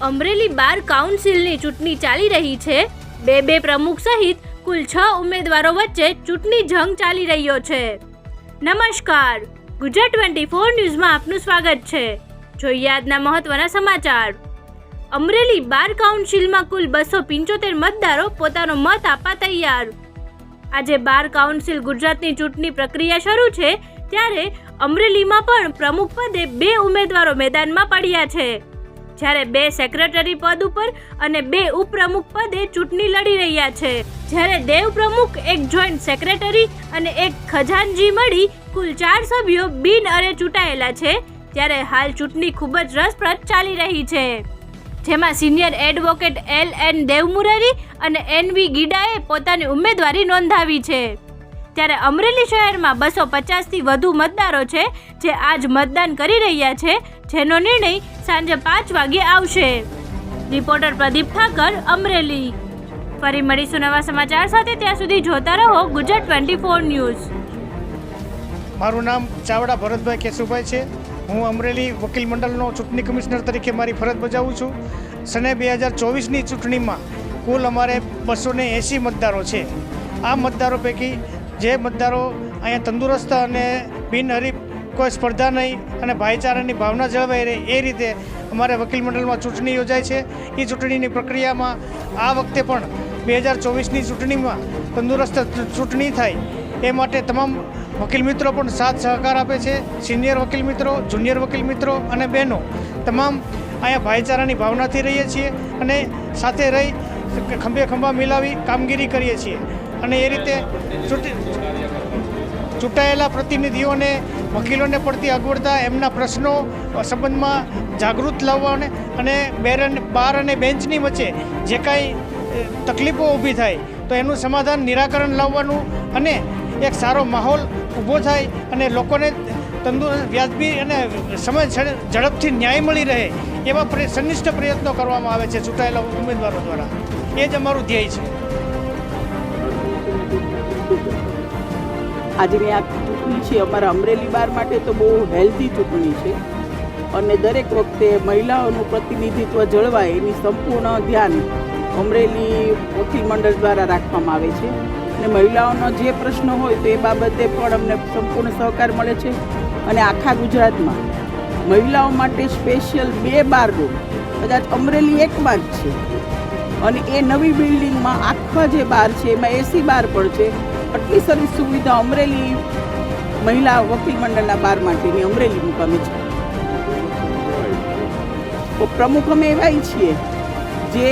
અમરેલી બાર કાઉન્સિલની ચૂંટણી ચાલી રહી છે. બે બે પ્રમુખ સહિત કુલ છ ઉમેદવારો વચ્ચે ચૂંટણી જંગ ચાલી રહ્યો છે. નમસ્કાર. ગુજરાત ટ્વેન્ટી ફોર ન્યૂઝમાં આપનું સ્વાગત છે. જોઈએ આજના મહત્વના સમાચાર. અમરેલી બાર કાઉન્સિલમાં કુલ બસો પંચોતેર મતદારો પોતાનો મત આપવા તૈયાર. આજે બાર કાઉન્સિલ ગુજરાતની ચૂંટણી પ્રક્રિયા શરૂ છે, ત્યારે અમરેલીમાં પણ પ્રમુખ પદે બે ઉમેદવારો મેદાનમાં પડ્યા છે. જ્યારે બે સેક્રેટરી પદ ઉપર અને બે ઉપપ્રમુખ પદે ચૂંટણી લડી રહ્યા છે. જ્યારે દેવ પ્રમુખ, એક જોઈન્ટ સેક્રેટરી અને એક ખજાનજી મળી કુલ ચાર સભ્યો બિન અરે ચૂંટાયેલા છે, ત્યારે હાલ ચૂંટણી ખૂબ જ રસપ્રદ ચાલી રહી છે. જેમાં senior advocate L N Devmurari અને એન વી ગીડાએ પોતાની ઉમેદવારી નોંધાવી છે. ત્યારે અમરેલી શહેરમાં બસો પચાસથી વધુ મતદારો છે જે આજ મતદાન કરી રહ્યા છે, જેનો નિર્ણય સાંજે પાંચ વાગે આવશે. રિપોર્ટર પ્રદીપ ઠાકર, અમરેલી. ફરી મળીશું નવા સમાચાર સાથે, ત્યાં સુધી જોતા રહો ગુજરાત ટ્વેન્ટી ફોર ન્યૂઝ. મારું નામ ચાવડા ભરતભાઈ કેશુભાઈ છે. હું અમરેલી વકીલ મંડળનો ચૂંટણી કમિશનર તરીકે મારી ફરજ બજાવું છું. સને બે હજાર ચોવીસની ચૂંટણીમાં કુલ અમારે બસો એંસી મતદારો છે. આ મતદારો પૈકી જે મતદારો અહીંયા તંદુરસ્ત અને બિનહરીફ કોઈ સ્પર્ધા નહીં અને ભાઈચારાની ભાવના જળવાઈ રહે એ રીતે અમારે વકીલ મંડળમાં ચૂંટણી યોજાય છે. એ ચૂંટણીની પ્રક્રિયામાં આ વખતે પણ બે હજાર ચોવીસની ચૂંટણીમાં તંદુરસ્ત ચૂંટણી થાય એ માટે તમામ વકીલ મિત્રો પણ સાથ સહકાર આપે છે. સિનિયર વકીલ મિત્રો, જુનિયર વકીલ મિત્રો અને બહેનો તમામ અહીંયા ભાઈચારાની ભાવનાથી રહીએ છીએ અને સાથે રહી ખંભે ખંભા મિલાવી કામગીરી કરીએ છીએ. અને એ રીતે ચૂંટી ચૂંટાયેલા પ્રતિનિધિઓને, વકીલોને પડતી અગવડતા, એમના પ્રશ્નો સંબંધમાં જાગૃત લાવવાને અને બેરન બાર અને બેન્ચની વચ્ચે જે કાંઈ તકલીફો ઊભી થાય, તો એનું સમાધાન નિરાકરણ લાવવાનું અને એક સારો માહોલ ઊભો થાય અને લોકોને તંદુરસ્ત વ્યાજબી અને સમય ઝડપથી ન્યાય મળી રહે એવા સંનિષ્ઠ પ્રયત્નો કરવામાં આવે છે ચૂંટાયેલા ઉમેદવારો દ્વારા. એ જ અમારું ધ્યેય છે. આજની આ ચૂંટણી છે, અમારા અમરેલી બાર માટે તો બહુ હેલ્ધી ચૂંટણી છે. અને દરેક વખતે મહિલાઓનું પ્રતિનિધિત્વ જળવાય, એની સંપૂર્ણ ધ્યાન અમરેલી વકીલ મંડળ દ્વારા રાખવામાં આવે છે. અને મહિલાઓનો જે પ્રશ્ન હોય તો એ બાબતે પણ અમને સંપૂર્ણ સહકાર મળે છે. અને આખા ગુજરાતમાં મહિલાઓ માટે સ્પેશિયલ બે બાર રૂમ કદાચ અમરેલી એકમાં જ છે. અને એ નવી બિલ્ડિંગમાં આખા જે બાર છે, એમાં એસી બાર પણ છે. આટલી સરસ સુવિધા અમરેલી મહિલા વકીલ મંડળના બાર માટેની અમરેલી મુકામે છે. પ્રમુખ અમે એવાય છીએ જે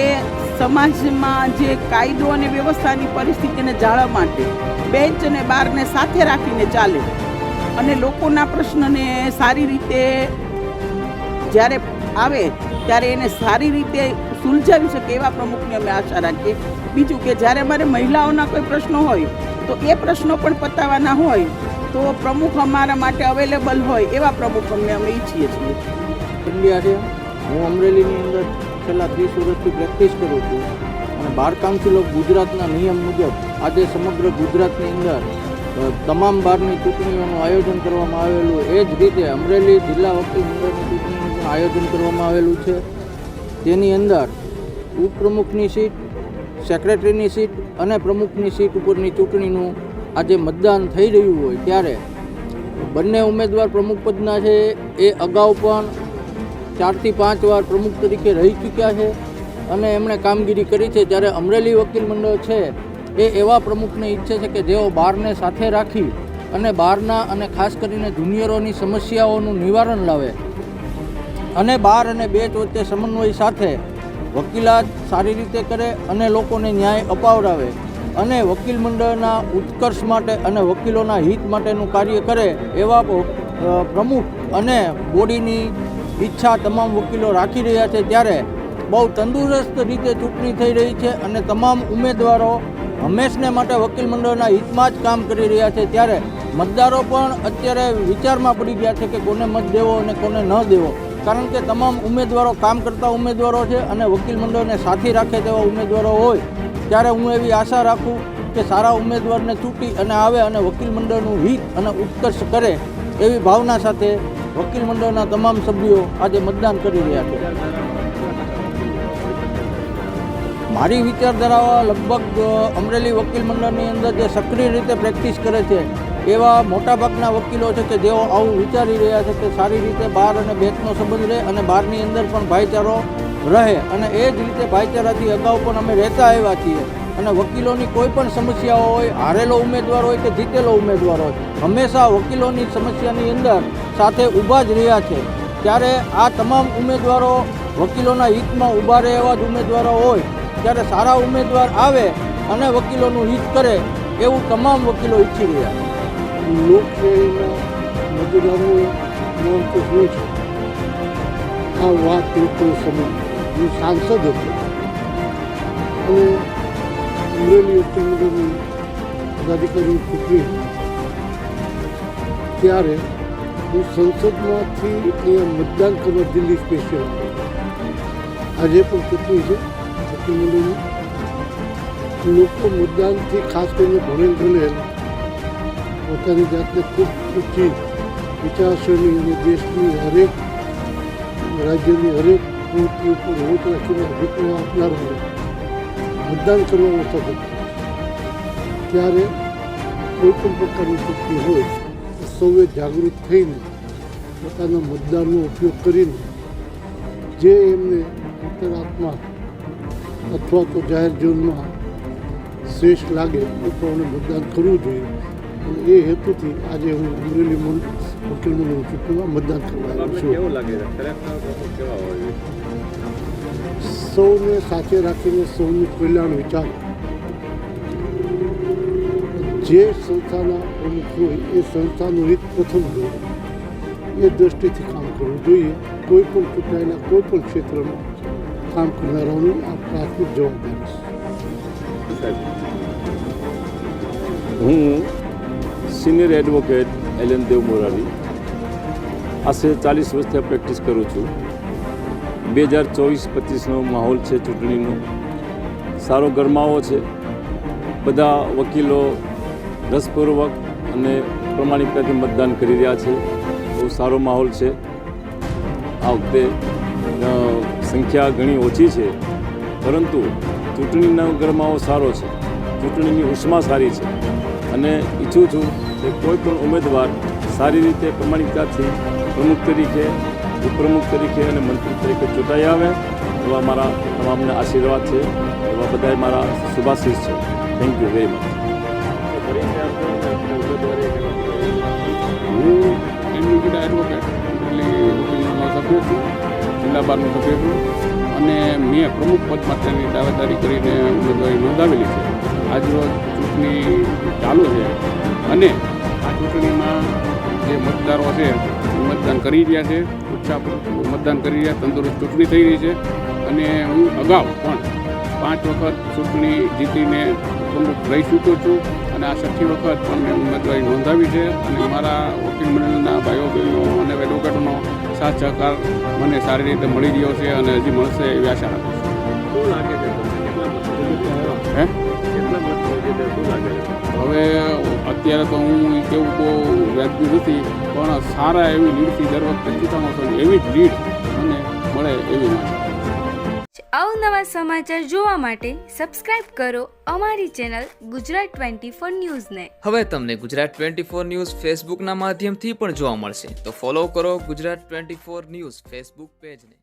સમાજમાં જે કાયદો અને વ્યવસ્થાની પરિસ્થિતિને જાળવવા માટે બેન્ચ અને બારને સાથે રાખીને ચાલે અને લોકોના પ્રશ્નને સારી રીતે જ્યારે આવે ત્યારે એને સારી રીતે સુલઝાવી શકે એવા પ્રમુખની અમે આશા રાખીએ. બીજું કે જ્યારે અમારે મહિલાઓના કોઈ પ્રશ્નો હોય તો એ પ્રશ્નો પણ પતાવવાના હોય તો પ્રમુખ અમારા માટે અવેલેબલ હોય એવા પ્રમુખ અમને અમે ઈચ્છીએ છીએ. ઇન્ડિયા છે. હું અમરેલીની અંદર છેલ્લા ત્રીસ વર્ષથી પ્રેક્ટિસ કરું છું. અને બાર કાઉન્સિલ ઓફ ગુજરાતના નિયમ મુજબ આજે સમગ્ર ગુજરાતની અંદર તમામ બારની ચૂંટણીઓનું આયોજન કરવામાં આવેલું એ જ રીતે અમરેલી જિલ્લા વકીલ મંડળની ચૂંટણીનું આયોજન કરવામાં આવેલું છે. તેની અંદર ઉપપ્રમુખની સીટ સેક્રેટરીની સીટ અને પ્રમુખની સીટ ઉપરની ચૂંટણીનું આજે મતદાન થઈ રહ્યું હોય ત્યારે બંને ઉમેદવાર પ્રમુખ પદના છે. એ અગાઉ પણ ચારથી પાંચ વાર પ્રમુખ તરીકે રહી ચૂક્યા છે અને એમણે કામગીરી કરી છે. જ્યારે અમરેલી વકીલ મંડળ છે એ એવા પ્રમુખને ઈચ્છે છે કે જેઓ બારને સાથે રાખી અને બારના અને ખાસ કરીને જુનિયરોની સમસ્યાઓનું નિવારણ લાવે અને બાર અને બેચ વચ્ચે સમન્વય સાથે વકીલાત સારી રીતે કરે અને લોકોને ન્યાય અપાવડાવે અને વકીલ મંડળના ઉત્કર્ષ માટે અને વકીલોના હિત માટેનું કાર્ય કરે એવા પ્રમુખ અને બોડીની ઈચ્છા તમામ વકીલો રાખી રહ્યા છે ત્યારે બહુ તંદુરસ્ત રીતે ચૂંટણી થઈ રહી છે અને તમામ ઉમેદવારો હંમેશને માટે વકીલ મંડળના હિતમાં જ કામ કરી રહ્યા છે ત્યારે મતદારો પણ અત્યારે વિચારમાં પડી ગયા છે કે કોને મત દેવો અને કોને ન દેવો. કારણ કે તમામ ઉમેદવારો, કામ કરતા ઉમેદવારો છે અને વકીલ મંડળને સાથી રાખે તેવા ઉમેદવારો હોય, ત્યારે હું એવી આશા રાખું કે સારા ઉમેદવારને ચૂંટી અને આવે અને વકીલ મંડળનું હિત અને ઉત્કર્ષ કરે એવી ભાવના સાથે વકીલ મંડળના તમામ સભ્યો આજે મતદાન કરી રહ્યા છે. મારી વિચારધારા લગભગ અમરેલી વકીલ મંડળની અંદર જે સક્રિય રીતે પ્રેક્ટિસ કરે છે એવા મોટાભાગના વકીલો છે કે જેઓ આવું વિચારી રહ્યા છે કે સારી રીતે બહાર અને બેચનો સંબંધ રહે અને બહારની અંદર પણ ભાઈચારો રહે. અને એ જ રીતે ભાઈચારાથી અગાઉ પણ અમે રહેતા આવ્યા છીએ. અને વકીલોની કોઈ પણ સમસ્યાઓ હોય, હારેલો ઉમેદવાર હોય કે જીતેલો ઉમેદવાર હોય, હંમેશા વકીલોની સમસ્યાની અંદર સાથે ઊભા જ રહ્યા છે. ત્યારે આ તમામ ઉમેદવારો વકીલોના હિતમાં ઊભા રહે એવા જ ઉમેદવારો હોય, ત્યારે સારા ઉમેદવાર આવે અને વકીલોનું હિત કરે એવું તમામ વકીલો ઈચ્છી રહ્યા છે. લોકશાહીના મતદારોએ મહત્વ શું છે? આ વાત લોકો સમજ. હું સાંસદ હતો. અને અમરેલી કેન્દ્રની પદાધિકારી ચૂંટણી ત્યારે હું સંસદમાંથી અહીંયા મતદાન કરવા દિલ્હી સ્પેશિયલ આજે પણ ચૂંટણી છે વકીલ મંડળની. લોકો મતદાનથી ખાસ કરીને ભણેલ ગણેલ પોતાની જાતને ખૂબ ઊંચી વિચારસરણી અને દેશની હરેક, રાજ્યની હરેક પ્રવૃત્તિ ઉપર વોટ રાખીને અભિપ્રાય આપનારાને મતદાન કરવાનો ઓછા ત્યારે કોઈ પણ પ્રકારની ચૂંટણી હોય તો સૌએ જાગૃત થઈને પોતાના મતદારનો ઉપયોગ કરીને જે એમને અંતરાત્મા અથવા તો જાહેર જીવનમાં શ્રેષ્ઠ લાગે એ પ્રમાણે મતદાન કરવું જોઈએ. એ હેતુથી આજે હું અમરેલી મન વકીલ મંડળની ચૂંટણીમાં મતદાન કરવા આવ્યો છું. સૌને સાથે રાખીને સૌનું કલ્યાણ વિચાર. જે સંસ્થાના પ્રમુખ હોય એ સંસ્થાનું હિત પ્રથમ જોઈએ એ દ્રષ્ટિથી કામ કરવું જોઈએ. કોઈ પણ ચૂંટાયેલા કોઈ પણ ક્ષેત્રમાં કામ કરનારાઓની આ પ્રાથમિક જવાબદારી છે. હું senior advocate L N Devmurari આશરે ચાલીસ વર્ષથી પ્રેક્ટિસ કરું છું. બે હજાર ચોવીસ પચીસનો માહોલ છે ચૂંટણીનો. સારો ગરમાવો છે. બધા વકીલો રસપૂર્વક અને પ્રમાણિકતાથી મતદાન કરી રહ્યા છે. બહુ સારો માહોલ છે. આ વખતે સંખ્યા ઘણી ઓછી છે. પરંતુ ચૂંટણીનો ગરમાવો સારો છે. ચૂંટણીની ઉષ્મા સારી છે. અને ઈચ્છું છું કે કોઈ પણ ઉમેદવાર સારી રીતે પ્રમાણિકતાથી પ્રમુખ તરીકે, ઉપપ્રમુખ તરીકે અને મંત્રી તરીકે ચૂંટાઈ આવે, એવા મારા તમામને આશીર્વાદ છે, એવા બધાય મારા શુભાશીષ છે. થેન્ક યુ વેરી હું એડવોકેટ એડવોકેટ એટલે વકીલનો સભ્ય છું, જિલ્લા બારનો સભ્ય છું, અને મેં પ્રમુખ પદ માટેની દાવેદારી કરીને ઉમેદવારી નોંધાવેલી છે. આજરોજ ચૂંટણી ચાલુ છે. અને આ ચૂંટણીમાં જે મતદારો છે મતદાન કરી રહ્યા છે ઉત્સાહપૂર્વક મતદાન કરી રહ્યા તંદુરસ્ત ચૂંટણી થઈ રહી છે. અને હું અગાઉ પણ પાંચ વખત ચૂંટણી જીતીને પ્રમુખ રહી ચૂક્યો છું. અને આ છઠ્ઠી વખત પણ મેં ઉમેદવારી નોંધાવી છે. અને મારા વકીલ મંડળના ભાઈઓ બહેનો અને એડવોકેટનો સાથ સહકાર મને સારી રીતે મળી રહ્યો છે અને હજી મળશે એવી આશા રાખું શું લાગે છે છું? હે? છે શું લાગે છે હવે અત્યારે તો હું કેવું બહુ વ્યાજબી નથી પણ સારા એવી લીડથી દર વખતે ચૂંટાણો છું એવી જ લીડ મને મળે એવી અવનવા સમાચાર જોવા માટે સબસ્ક્રાઇબ કરો અમારી ચેનલ ગુજરાત ટ્વેન્ટી ફોર ન્યૂઝને. હવે તમને ગુજરાત ટ્વેન્ટી ફોર ન્યૂઝ ફેસબુકના માધ્યમથી પણ જોવા મળશે. તો ફોલો કરો Gujarat twenty four news Facebook પેજને.